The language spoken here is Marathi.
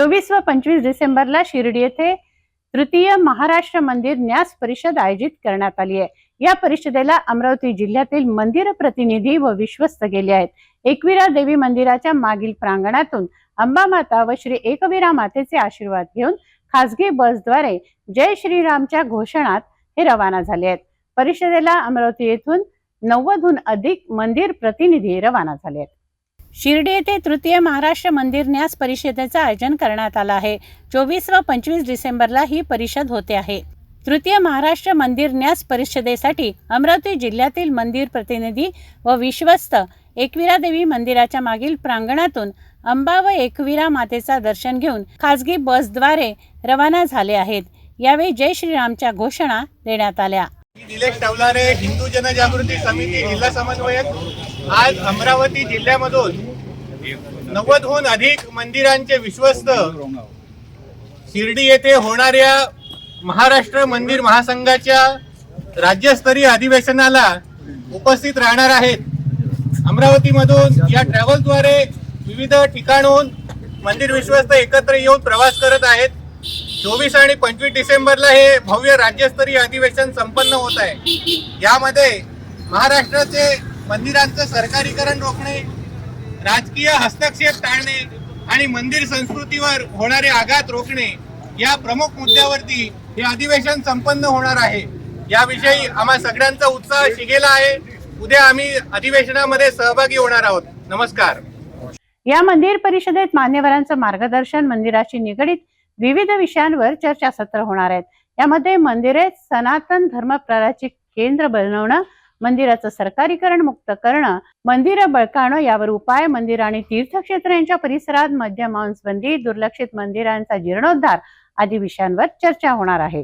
चोवीस व पंचवीस डिसेंबरला शिर्डी येथे तृतीय महाराष्ट्र मंदिर न्यास परिषद आयोजित करण्यात आली आहे. या परिषदेला अमरावती जिल्ह्यातील मंदिर प्रतिनिधी व विश्वस्त गेले आहेत. एकविरा देवी मंदिराच्या मागील प्रांगणातून अंबामाता व श्री एकविरा मातेचे आशीर्वाद घेऊन खासगी बसद्वारे जय श्रीरामच्या घोषणात हे रवाना झाले आहेत. परिषदेला अमरावती येथून नव्वदहून अधिक मंदिर प्रतिनिधी रवाना झाले आहेत. शिर्डी येथे तृतीय महाराष्ट्र मंदिर न्यास परिषदेचं आयोजन करण्यात आलं आहे. चोवीस व पंचवीस डिसेंबरला ही परिषद होते आहे. तृतीय महाराष्ट्र मंदिर न्यास परिषदेसाठी अमरावती जिल्ह्यातील मंदिर प्रतिनिधी व विश्वस्त एकविरा देवी मंदिराच्या मागील प्रांगणातून अंबा व एकविरा मातेचा दर्शन घेऊन खासगी बसद्वारे रवाना झाले आहेत. यावेळी जय श्रीरामच्या घोषणा देण्यात आल्या. निलेश टवलारे हिंदू जनजागृती समिती जिल्हा समन्वयक. आज अमरावती जिल्ह्यामधून नव्वदहून अधिक मंदिरांचे विश्वस्त शिर्डी येथे होणाऱ्या महाराष्ट्र मंदिर महासंघाच्या राज्यस्तरीय अधिवेशनाला उपस्थित राहणार आहेत. अमरावतीमधून या ट्रॅव्हल्सद्वारे विविध ठिकाणहून मंदिर विश्वस्त एकत्र येऊन प्रवास करत आहेत. चोवीस आणि पंचवीस डिसेंबरला हे भव्य राज्यस्तरीय अधिवेशन संपन्न होत आहे. यामध्ये महाराष्ट्राचे मंदिरांचं सरकारीकरण रोखणे राजकीय हस्तक्षेप टाळणे आणि मंदिर संस्कृतीवर होणारे आघात रोखणे या प्रमुख मुद्द्यावरती हे अधिवेशन संपन्न होणार आहे. याविषयी आम्हा सगळ्यांचा उत्साह शिगेला आहे. उद्या आम्ही अधिवेशनामध्ये सहभागी होणार आहोत. नमस्कार. या मंदिर परिषदेत मान्यवरांचं मार्गदर्शन मंदिराशी निगडीत विविध विषयांवर चर्चासत्र होणार आहेत. यामध्ये मंदिरे सनातन धर्मप्रराचे केंद्र बनवणं मंदिराचं सरकारीकरण मुक्त करणं मंदिरं बळकावणं यावर उपाय मंदिर आणि तीर्थक्षेत्र यांच्या परिसरात मध्य मांसबंदी दुर्लक्षित मंदिरांचा जीर्णोद्धार आदी विषयांवर चर्चा होणार आहे.